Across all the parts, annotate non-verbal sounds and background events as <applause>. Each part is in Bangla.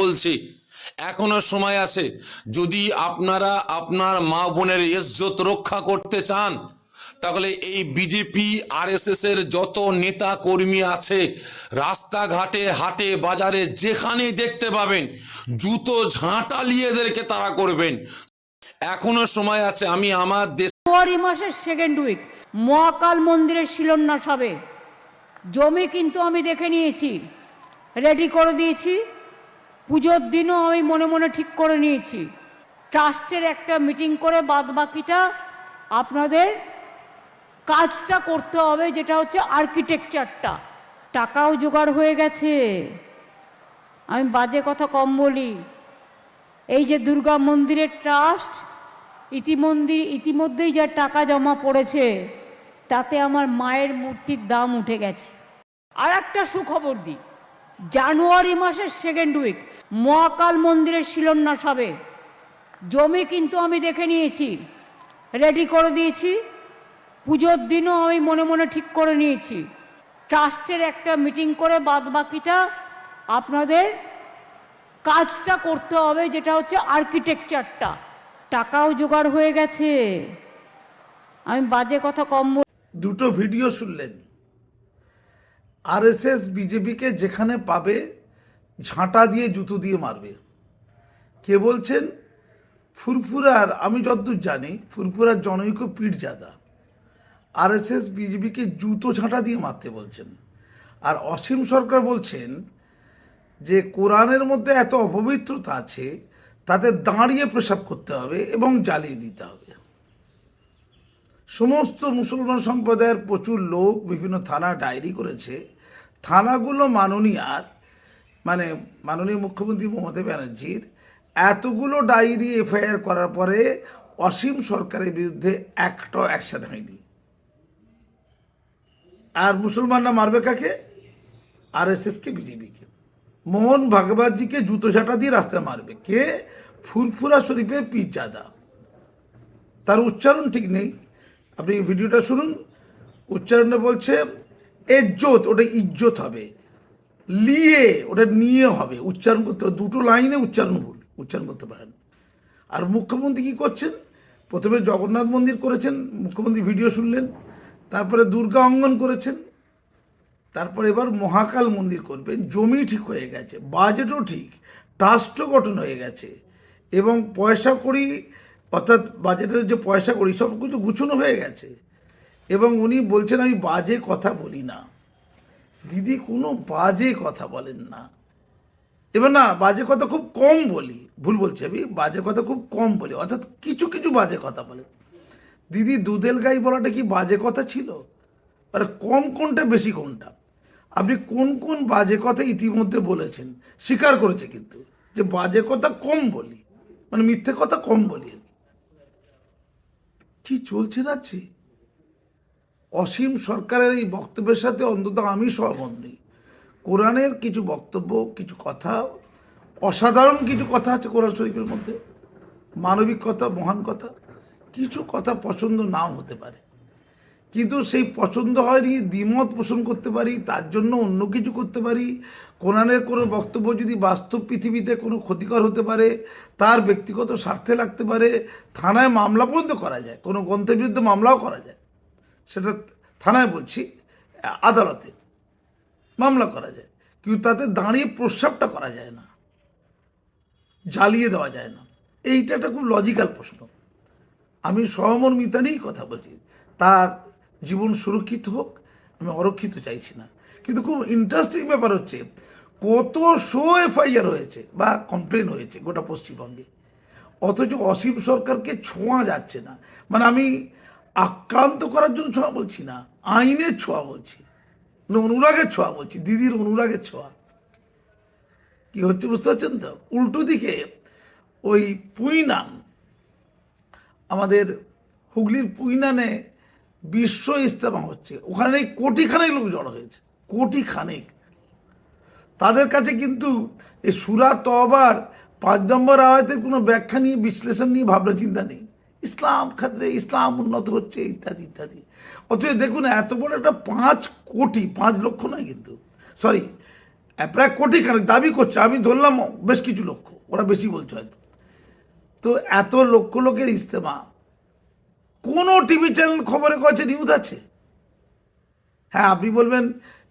বলছি, এখনও সময় আছে, যদি আপনারা আপনার মা বোনের ইজ্জত রক্ষা করতে চান, তাহলে এই বিজেপি, আরএসএস এর যত নেতা কর্মী আছে, রাস্তাঘাটে, হাটে, বাজারে, যেখানেই দেখতে পাবেন, জুতো ঝাঁটালিয়ে এদেরকে তারা করবেন। এখনও সময় আছে, আমি আমার দেশ ফেব্রুয়ারি মাসের সেকেন্ড উইক মহাকাল মন্দিরের শিলান্যাস হবে। জমি কিন্তু আমি দেখে নিয়েছি রেডি করে দিয়েছি। পুজোর দিনও আমি মনে মনে ঠিক করে নিয়েছি। ট্রাস্টের একটা মিটিং করে বাদ বাকিটা আপনাদের কাজটা করতে হবে, যেটা হচ্ছে আর্কিটেকচারটা। টাকাও জোগাড় হয়ে গেছে। আমি বাজে কথা কম বলি। এই যে দুর্গা মন্দিরের ট্রাস্ট, ইতিমধ্যে, ইতিমধ্যেই যা টাকা জমা পড়েছে, তাতে আমার মায়ের মূর্তির দাম উঠে গেছে। আর একটা সুখবর দিই। জানুয়ারি মাসের সেকেন্ড উইক মহাকাল মন্দিরের শিলান্যাস হবে। জমি কিন্তু আমি দেখে নিয়েছি রেডি করে দিয়েছি। পুজোর দিনও আমি মনে মনে ঠিক করে নিয়েছি। ট্রাস্টের একটা মিটিং করে বাদ বাকিটা আপনাদের কাজটা করতে হবে, যেটা হচ্ছে আর্কিটেকচারটা টাকাও জোগাড় হয়ে গেছে। আমি বাজে কথা কম দুটো ভিডিও শুনলেন। আরএসএস বিজেপিকে যেখানে পাবে, ঝাঁটা দিয়ে জুতো দিয়ে মারবে। কে বলছেন? ফুরফুরার, আমি যতদূর জানি, ফুরফুরার জনৈক পীরজাদা আরএসএস বিজেপিকে জুতো ঝাঁটা দিয়ে মারতে বলছেন। আর অসীম সরকার বলছেন যে, কোরআনের মধ্যে এত অপবিত্রতা আছে, তাতে দাঁড়িয়ে প্রসাব করতে হবে এবং জ্বালিয়ে দিতে হবে। সমস্ত মুসলমান সম্প্রদায়ের প্রচুর লোক বিভিন্ন থানা ডায়েরি করেছে। থানাগুলো মাননীয়ার মানে মাননীয় মুখ্যমন্ত্রী মমতা ব্যানার্জির। এতগুলো ডায়েরি এফআইআর করার পরে অসীম সরকারের বিরুদ্ধে একটাও অ্যাকশন হয়নি। আর মুসলমানরা মারবে কাকে? আর এস বিজেপিকে। মোহন ভাগবতজিকে জুতো ঝাঁটা দিয়ে রাস্তায় মারবে। কে? ফুরফুরা শরীফে পিজাদা তার উচ্চারণ ঠিক নেই। আপনি ভিডিওটা শুনুন। উচ্চারণে বলছে, এজ্জত, ওটা ইজ্জত হবে। লিয়ে, ওটা নিয়ে হবে। উচ্চারণ করতে হবে, দুটো লাইনে উচ্চারণ ভুল, উচ্চারণ করতে পারেন। আর মুখ্যমন্ত্রী কি করছেন? প্রথমে জগন্নাথ মন্দির করেছেন, মুখ্যমন্ত্রী ভিডিও শুনলেন, তারপরে দুর্গা অঙ্গন করেছেন, তারপর এবার মহাকাল মন্দির করবেন। জমি ঠিক হয়ে গেছে, বাজেটও ঠিক, ট্রাস্টও গঠন হয়ে গেছে, এবং পয়সা করি অর্থাৎ বাজেটের যে পয়সা করি, সব কিছু গুছানো হয়ে গেছে। এবং উনি বলছেন, আমি বাজে কথা বলি না। দিদি, কোনো বাজে কথা বলেন না। এবার না, বাজে কথা খুব কম বলি, ভুল বলছি আমি, বাজে কথা খুব কম বলি, অর্থাৎ কিছু কিছু বাজে কথা বলে। দিদি, দুধেল গাই বলাটা কি বাজে কথা ছিল? আর কম কোনটা, বেশি কোনটা? আপনি কোন কোন বাজে কথা ইতিমধ্যে বলেছেন? স্বীকার করেছে কিন্তু, যে বাজে কথা কম বলি মানে মিথ্যে কথা কম বলি। কি চলছে যাচ্ছে অসীম সরকারের এই বক্তব্যের সাথে অন্তত আমি সহমত নেই। কোরআনের কিছু বক্তব্য, কিছু কথা, অসাধারণ কিছু কথা আছে কোরআন শরীফের মধ্যে। মানবিক কথা, মহান কথা, কিছু কথা পছন্দ নাও হতে পারে। কিন্তু সেই পছন্দ হয়নি, দ্বিমত পোষণ করতে পারি, তার জন্য অন্য কিছু করতে পারি। কোরআনের কোনো বক্তব্য যদি বাস্তব পৃথিবীতে কোনো ক্ষতিকর হতে পারে, তার ব্যক্তিগত স্বার্থে লাগতে পারে, থানায় মামলা পর্যন্ত করা যায়, কোনো গ্রন্থের বিরুদ্ধে মামলাও করা যায়। সেটা থানায় বলছি, আদালতে মামলা করা যায়, কিন্তু তাতে দাঁড়িয়ে প্রস্রাবটা করা যায় না, জ্বালিয়ে দেওয়া যায় না। এইটা একটা খুব লজিক্যাল প্রশ্ন। আমি সহমর্মিতা নিয়েই কথা বলছি। তার জীবন সুরক্ষিত হোক, আমি অরক্ষিত চাইছি না। কিন্তু খুব ইন্টারেস্টিং ব্যাপার হচ্ছে, কত শো এফআইআর হয়েছে বা কমপ্লেন হয়েছে গোটা পশ্চিমবঙ্গে। অথচ অসীম সরকারকে ছোঁয়া যাচ্ছে না। মানে আমি আক্রান্ত করার জন্য ছোঁয়া বলছি না, আইনের ছোঁয়া বলছি। মানে অনুরাগের ছোঁয়া বলছি, দিদির অনুরাগের ছোঁয়া। কি হচ্ছে বুঝতে পারছেন তো? উল্টো দিকে ওই পুইনান আমাদের হুগলির পুইনানে বিশ্ব ইস্তেমা হচ্ছে। ওখানে কোটি খানেক লোক জড়ো হয়েছে কোটি খানেক তাদের কাছে কিন্তু এই সুরা তবার পাঁচ নম্বর আওয়াজের কোনো ব্যাখ্যা নিয়ে, বিশ্লেষণ নিয়ে ভাবনা চিন্তা নেই। ইসলাম ক্ষেত্রে ইসলাম উন্নত হচ্ছে, ইত্যাদি ইত্যাদি। অথচ দেখুন, এত বড় একটা পাঁচ কোটি, পাঁচ লক্ষ নয় কিন্তু। সরি প্রায় কোটি খানেক দাবি করছে। আমি ধরলাম বেশ কিছু লক্ষ, ওরা বেশি বলছে হয়তো। তো এত লক্ষ লোকের ইস্তেমা কোনো টিভি চ্যানেল খবরের কাছে নিউজ আছে? হ্যাঁ আপনি বলবেন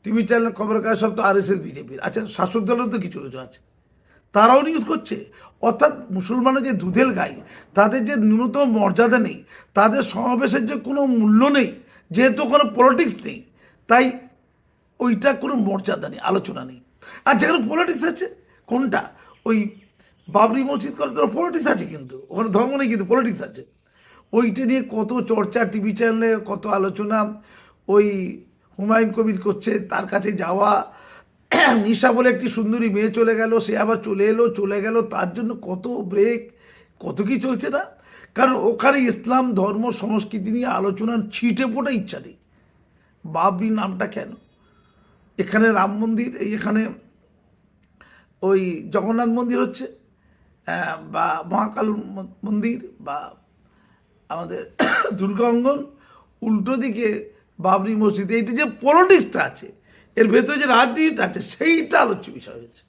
টিভি চ্যানেল খবরের কাগজ সব তো আর এস এস বিজেপির আচ্ছা শাসক দলেরও তো কিছু কিছু আছে। তারাও নিউজ করছে। অর্থাৎ মুসলমানের যে দুধেল গাই, তাদের যে ন্যূনতম মর্যাদা নেই, তাদের সমাবেশের যে কোনো মূল্য নেই, যেহেতু কোনো পলিটিক্স নেই, তাই ওইটা কোনো মর্যাদা নেই, আলোচনা নেই। আর যেখানে পলিটিক্স আছে, কোনটা? ওই বাবরি মসজিদ করে তো পলিটিক্স আছে কিন্তু, ওখানে ধর্ম নেই কিন্তু পলিটিক্স আছে। ওইটা নিয়ে কত চর্চা টিভি চ্যানেলে, কত আলোচনা। ওই হুমায়ুন কবির করছে, তার কাছে যাওয়া। <clears throat> নিশা বলে একটি সুন্দরী মেয়ে চলে গেল, সে আবার চলে এলো, চলে গেল। তার জন্য কত ব্রেক কত কি চলছে না? কারণ ওখানে ইসলাম, ধর্ম, সংস্কৃতি নিয়ে আলোচনার ছিটে ফোটা ইচ্ছা নেই। বাবরি নামটা কেন? এখানে রাম মন্দির, এই এখানে ওই জগন্নাথ মন্দির হচ্ছে বা মহাকাল মন্দির বা আমাদের <coughs> দুর্গা অঙ্গন উল্টো দিকে বাবরি মসজিদ, এইটা যে পলিটিক্সটা আছে, এর ভেতরে যে রাজনীতিটা আছে, সেইটা আলোচ্য বিষয় হয়েছে।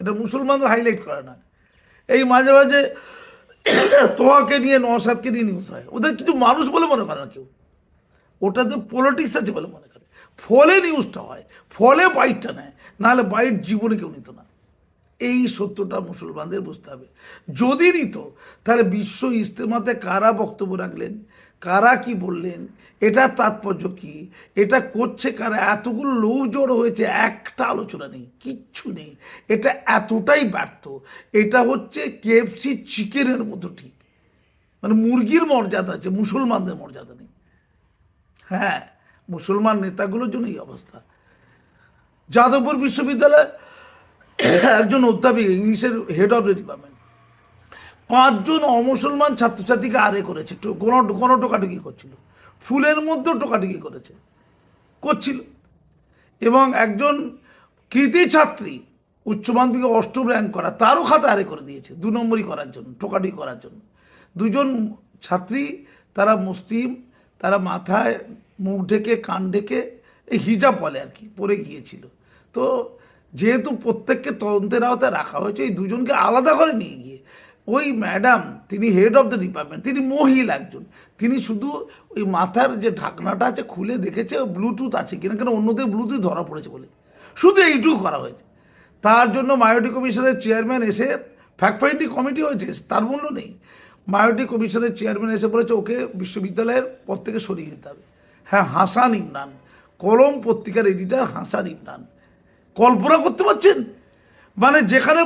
এটা মুসলমানরা হাইলাইট করে না এই মাঝে মাঝে <coughs> তোহাকে নিয়ে নসাদকে নিয়ে নিউজ হয়। ওদের কিছু মানুষ বলে মনে করে না কেউ। ওটাতে পলিটিক্স আছে বলে মনে করে। ফলে নিউজটা হয়, ফলে বাইটটা নেয়। নাহলে বাইট জীবনে কেউ নিত না। এই সত্যটা মুসলমানদের বুঝতে হবে। যদি নিত, তাহলে বিশ্ব ইজতেমাতে কারা বক্তব্য রাখলেন? কারা কি বললেন? এটা তাৎপর্য কি? এটা করছে কারা? এতগুলো লোক জড়ো হয়েছে, একটা আলোচনা নেই, কিচ্ছু নেই। এটা এতটাই ব্যর্থ। এটা হচ্ছে কেএফসি চিকেনের মতো ঠিক। মানে মুরগির মর্যাদা আছে, মুসলমানদের মর্যাদা নেই। হ্যাঁ মুসলমান নেতাগুলোর জন্য এই অবস্থা। যাদবপুর বিশ্ববিদ্যালয়ে একজন অধ্যাপক, ইংলিশের হেড অফ দ্য ডিপার্টমেন্ট পাঁচজন অমুসলমান ছাত্রছাত্রীকে আরে করেছে কোনো কোনো টোকাটুকি করছিল। ফুলের মধ্যেও টোকাটুকি করেছে, করছিল। এবং একজন কৃতি ছাত্রী উচ্চ মাধ্যমিকে অষ্টম র্যাঙ্ক করা, তারও খাতা আরে করে দিয়েছে, দু নম্বরই করার জন্য, টোকাটুকি করার জন্য। দুজন ছাত্রী, তারা মুসলিম, তারা মাথায় মুখ ঢেকে, কান ঢেকে, এই হিজাব বলে আর কি, পরে গিয়েছিল। তো যেহেতু প্রত্যেককে তদন্তের আওতায় রাখা হয়েছে, এই দুজনকে আলাদা করে নিয়ে গিয়ে ওই ম্যাডাম, তিনি হেড অফ দ্য ডিপার্টমেন্ট তিনি মহিলা একজন, তিনি শুধু ওই মাথার যে ঢাকনাটা আছে খুলে দেখেছে, ব্লুটুথ আছে কিনা, কেন অন্যদের ব্লুটুথ ধরা পড়েছে বলে। শুধু এইটুকু করা হয়েছে। তার জন্য মায়োটি কমিশনের চেয়ারম্যান এসে ফ্যাক্ট ফাইন্ডিং কমিটি হয়েছে, তার মূল্য নেই। মায়োটি কমিশনের চেয়ারম্যান এসে বলেছে, ওকে বিশ্ববিদ্যালয়ের পর থেকে সরিয়ে দিতে হবে। হ্যাঁ হাসান ইমরান, কলম পত্রিকার এডিটার হাসান ইমরান। কল্পনা করতে পারছেন? মানে যেখানে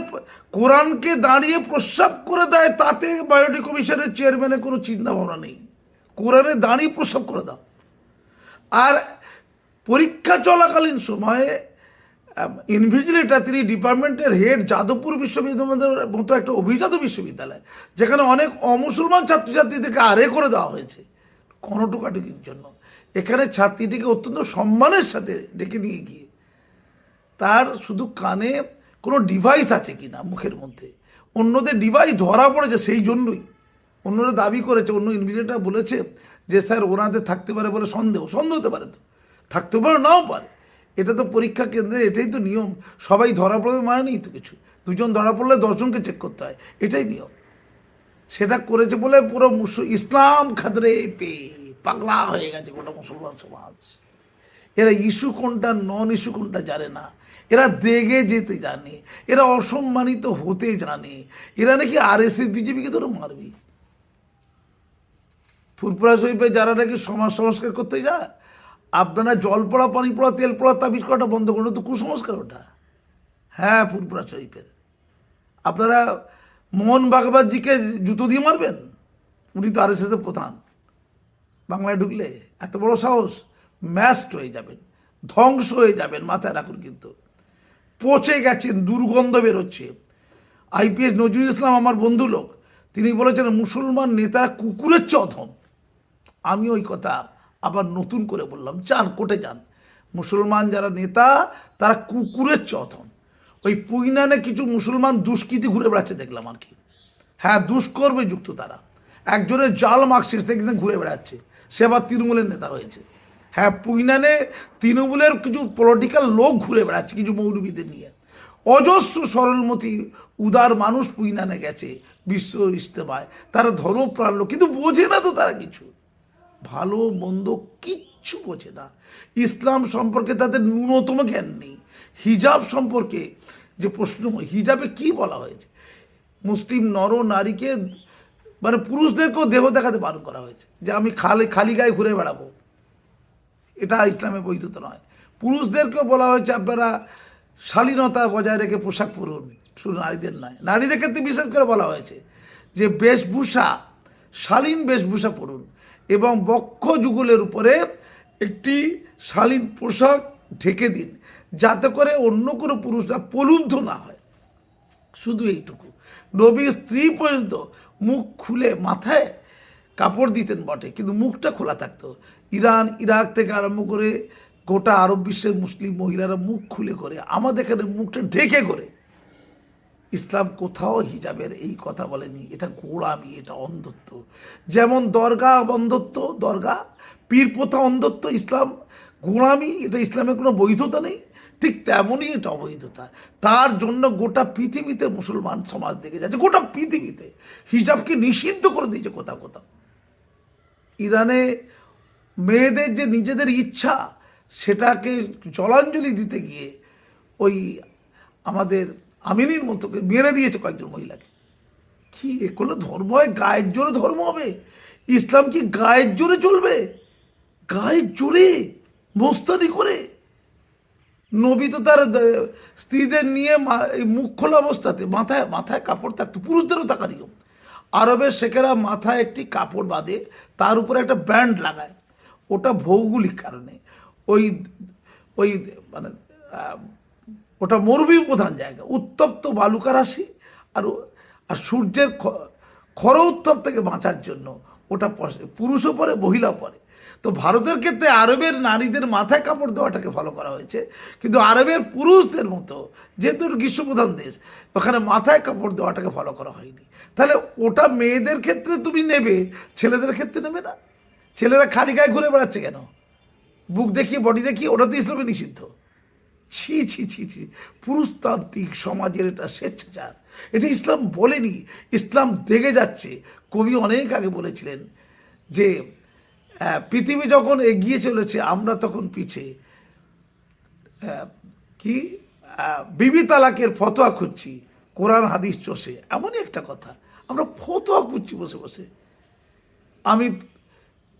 কোরআনকে দাঁড়িয়ে প্রস্রাব করে দেয়, তাতে বায়োটি কমিশনের চেয়ারম্যানের কোনো চিন্তা ভাবনা নেই। কোরআনে দাঁড়িয়ে প্রস্রাব করে দাও। আর পরীক্ষা চলাকালীন সময়ে ইনভিজিলেটার তিনি ডিপার্টমেন্টের হেড, যাদবপুর বিশ্ববিদ্যালয়ের মতো একটা অভিজাত বিশ্ববিদ্যালয়, যেখানে অনেক অমুসলমান ছাত্রছাত্রীদেরকে আরে করে দেওয়া হয়েছে। কোনো টোকাটুকির জন্য। এখানে ছাত্রীটিকে অত্যন্ত সম্মানের সাথে ডেকে নিয়ে গিয়ে তার শুধু কানে কোনো ডিভাইস আছে কি না মুখের মধ্যে? অন্যদের ডিভাইস ধরা পড়েছে সেই জন্যই। অন্যরা দাবি করেছে, অন্য ইনভিজিলেটার বলেছে যে, স্যার ওনাদের থাকতে পারে বলে সন্দেহ। সন্দেহ হতে পারে তো। থাকতে পারে নাও পারে। এটা তো পরীক্ষা কেন্দ্রে, এটাই তো নিয়ম। সবাই ধরা পড়বে মানে নেই তো কিছু। দুজন ধরা পড়লে দশজনকে চেক করতে হয়। এটাই নিয়ম। সেটা করেছে বলে পুরো মুস- ইসলাম খাদরে পে, পাগলা হয়ে গেছে গোটা মুসলমান সমাজ। এরা ইস্যু কোনটা নন ইস্যু কোনটা জানে না। এরা দেগে যেতে জানে, এরা অসম্মানিত হতে জানে, এরা নাকি আর এস এস বিজেপিকে ধরে মারবি। ফুরপুরা শরীফে যারা নাকি সমাজ সংস্কার করতে যায়, আপনারা জল পড়া, পানি পড়া, তেল পড়া, তাবিজ করাটা বন্ধ করুন তো কুসংস্কার ওটা। হ্যাঁ ফুরপুরা শরীফের। আপনারা মোহন ভাগবতজিকে জুতো দিয়ে মারবেন? উনি তো আর এস এসের প্রধান। বাংলায় ঢুকলে এত বড় সাহস, ম্যাস্ট হয়ে যাবেন, ধ্বংস হয়ে যাবেন, মাথায় রাখুন কিন্তু। পচে গেছেন, দুর্গন্ধ বেরোচ্ছে। আইপিএস নজরুল ইসলাম আমার বন্ধু লোক, তিনি বলেছেন, মুসলমান নেতারা কুকুরের অধম। আমি ওই কথা আবার নতুন করে বললাম, চান কোটে যান। মুসলমান যারা নেতা, তারা কুকুরের অধম। ওই পুইনানে কিছু মুসলমান দুষ্কৃতি ঘুরে বেড়াচ্ছে দেখলাম আর কি। হ্যাঁ দুষ্কর্মে যুক্ত তারা। একজনের জাল মার্কশিট থেকে ঘুরে বেড়াচ্ছে। সে আবার তৃণমূলের নেতা হয়েছে। হ্যাঁ পুইনানে তৃণমূলের কিছু পলিটিক্যাল লোক ঘুরে বেড়াচ্ছে, কিছু মৌলবীদের নিয়ে। অজস্র সরলমতি উদার মানুষ পুইনানে গেছে, বিশ্ব ইস্তেমায় তারা ধর্ম প্রাণলো কিন্তু বোঝে না তো তারা কিছু। ভালো, মন্দ কিচ্ছু বোঝে না। ইসলাম সম্পর্কে তাদের ন্যূনতম জ্ঞান নেই। হিজাব সম্পর্কে যে প্রশ্ন, হিজাবে কি বলা হয়েছে? মুসলিম নর নারীকে মানে পুরুষদেরকেও দেহ দেখাতে বারণ করা হয়েছে। যে আমি খালি খালি গায়ে ঘুরে বেড়াবো। এটা ইসলামে বৈধতা নয়। পুরুষদেরকেও বলা হয়েছে, আপনারা শালীনতা বজায় রেখে পোশাক পরুন। শুধু নারীদের নয়, নারীদের ক্ষেত্রে বিশেষ করে বলা হয়েছে যে বেশভূষা, শালীন বেশভূষা পরুন এবং বক্ষ যুগলের উপরে একটি শালীন পোশাক ঢেকে দিন, যাতে করে অন্য কোনো পুরুষরা প্রলুব্ধ না হয়। শুধু এইটুকু। নবীর স্ত্রী পর্যন্ত মুখ খুলে মাথায় কাপড় দিতেন বটে, কিন্তু মুখটা খোলা থাকতো। ইরান, ইরাক থেকে আরম্ভ করে গোটা আরব বিশ্বের মুসলিম মহিলারা মুখ খুলে করে, আমাদের এখানে মুখটা ঢেকে করে। ইসলাম কোথাও হিজাবের এই কথা বলেনি, এটা গোড়ামি, এটা অন্ধত্ব। যেমন দরগা অন্ধত্ব, দরগা, পীর প্রথা অন্ধত্ব, ইসলাম গোড়ামি, এটা ইসলামের কোনো বৈধতা নেই, ঠিক তেমনই এটা অবৈধতা। তার জন্য গোটা পৃথিবীতে মুসলমান সমাজ দেখে যাচ্ছে, গোটা পৃথিবীতে। হিজাবকে নিষিদ্ধ করে দিয়েছে কোথাও কোথাও। ইরানে মেয়েদের যে নিজেদের ইচ্ছা, সেটাকে জলাঞ্জলি দিতে গিয়ে ওই আমাদের আমিনীর মতোকে মেরে দিয়েছে কয়েকজন মহিলাকে। কি এ করলে ধর্ম হয়? গায়ের জোরে ধর্ম হবে? ইসলাম কি গায়ের জোরে চলবে? গায়ের জোরে? মোস্তানি করে? নবী তো তার স্ত্রীদের নিয়ে মুখ খোলা অবস্থাতে মাথায় মাথায় কাপড় থাকতো, পুরুষদেরও থাকা নিয়ম। আরবের শেখেরা মাথায় একটি কাপড় বাঁধে, তার উপরে একটা ব্যান্ড লাগায়। ওটা ভৌগোলিক কারণে। ওই ওই মানে ওটা মরুভূমি প্রধান জায়গা। উত্তপ্ত বালুকা রাশি আর আর সূর্যের খর উত্তপ থেকে বাঁচার জন্য ওটা পুরুষও পরে মহিলা পরে তো ভারতের ক্ষেত্রে আরবের নারীদের মাথায় কাপড় দেওয়াটাকে ফলো করা হয়েছে। কিন্তু আরবের পুরুষদের মতো, যেহেতু গ্রীষ্মপ্রধান দেশ, ওখানে মাথায় কাপড় দেওয়াটাকে ফলো করা হয়নি। তাহলে ওটা মেয়েদের ক্ষেত্রে তুমি নেবে, ছেলেদের ক্ষেত্রে নেবে না? ছেলেরা খালি গায়ে ঘুরে বেড়াচ্ছে কেন? বুক দেখিয়ে বডি দেখিয়ে ওটা তো ইসলামে নিষিদ্ধ। ছি ছি ছি ছি। পুরুষতান্ত্রিক সমাজের এটা স্বেচ্ছাচার। এটা ইসলাম বলেনি। ইসলাম দেখে যাচ্ছে। কবি অনেক আগে বলেছিলেন যে পৃথিবী যখন এগিয়ে চলেছে, আমরা তখন পিছে। কি? বিবি তালাকের ফতোয়া খুঁজছি। কোরআন, হাদিস চষে। এমনই একটা কথা। আমরা ফতোয়া খুঁজছি বসে বসে। আমি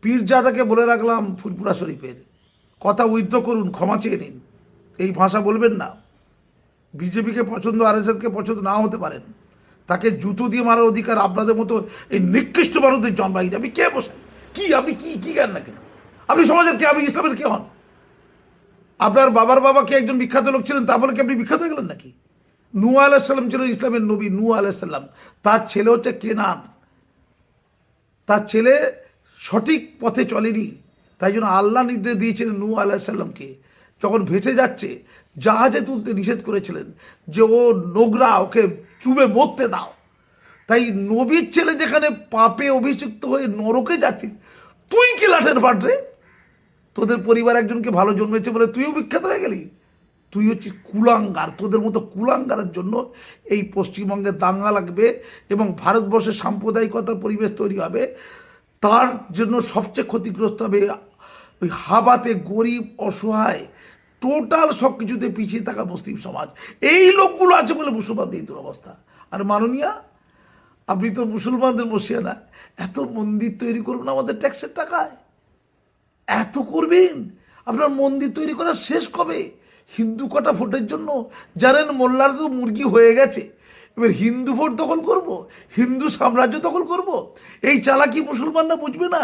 পীরজাদাকে বলে রাখলাম ফুলপুরা শরীফের। কথা উইথড্র করুন, ক্ষমা চেয়ে নিন। এই ভাষা বলবেন না। বিজেপিকে পছন্দ আর কে পছন্দ নাও হতে পারেন। তাকে জুতো দিয়ে মারার অধিকার আপনাদের মতো এই নিকৃষ্ট মানুষদের জন্মাই আমি কে বসে? কি? আপনি কি? কি জ্ঞান না কেন আপনি সমাজের কে? আপনি ইসলামের কে হন? আপনার বাবার বাবা কে একজন বিখ্যাত লোক ছিলেন তারপরে কি আপনি বিখ্যাত হয়ে গেলেন নাকি? নূ আলাহিসাল্লাম ছিলেন ইসলামের নবী নূ আলাহিসাল্লাম তার ছেলে হচ্ছে কেনান। তার ছেলে সঠিক পথে চলেনি। তাই জন্য আল্লাহ নির্দেশ দিয়েছিলেন নূ আলাহিসাল্লামকে যখন ভেসে যাচ্ছে, জাহাজে তুলতে নিষেধ করেছিলেন যে, ও নোংরা, ওকে চুবে মরতে দাও। তাই নবীর ছেলে যেখানে পাপে অভিযুক্ত হয়ে নরকে যাচ্ছে, তুই কি লাঠের পাটরে তোদের পরিবার একজনকে ভালো জন্মেছে বলে তুইও বিখ্যাত হয়ে গেলি? তুই হচ্ছিস কুলাঙ্গার, তোদের মতো কুলাঙ্গারের জন্য এই পশ্চিমবঙ্গে দাঙ্গা লাগবে এবং ভারতবর্ষে সাম্প্রদায়িকতার পরিবেশ তৈরি হবে। তার জন্য সবচেয়ে ক্ষতিগ্রস্ত হবে ওই হাবাতে গরিব, অসহায়, টোটাল সব কিছুতে পিছিয়ে থাকা মুসলিম সমাজ। এই লোকগুলো আছে বলে মুসলমানদের এই দুরবস্থা। আর মাননীয়া, আপনি তো মুসলমানদের বসিয়ে না। এত মন্দির তৈরি করবেন আমাদের ট্যাক্সের টাকায়। এত করবেন? আপনার মন্দির তৈরি করা শেষ কবে? হিন্দু কটা ভোটের জন্য জানেন মোল্লার তো মুরগি হয়ে গেছে। এবার হিন্দু ভোট দখল করব, হিন্দু সাম্রাজ্য দখল করব, এই চালাকি মুসলমানরা বুঝবে না,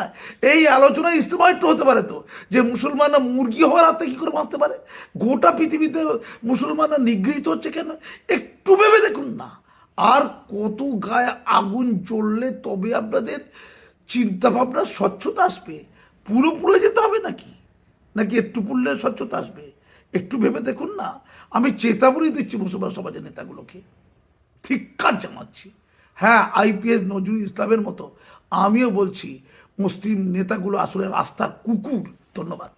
এই আলোচনা ইস্তেমা একটু হতে পারে তো, যে মুসলমানরা মুরগি হওয়ার হাতে কী করে বাঁচতে পারে? গোটা পৃথিবীতে মুসলমানরা নিগৃহীত হচ্ছে কেন? একটু ভেবে দেখুন না, আর কত গায়ে আগুন জ্বললে তবে আপনাদের চিন্তাভাবনা স্বচ্ছতা আসবে, পুরো পুরো যেতে হবে নাকি? নাকি একটু পড়লে স্বচ্ছতা আসবে? একটু ভেবে দেখুন না, আমি চেতাবনী দিচ্ছি মুসলমান সমাজের নেতাগুলোকে। ধিক্কার জানাচ্ছি। হ্যাঁ আইপিএস নজরুল ইসলামের মতো। আমিও বলছি, মুসলিম নেতাগুলো আসলে রাস্তার কুকুর। ধন্যবাদ।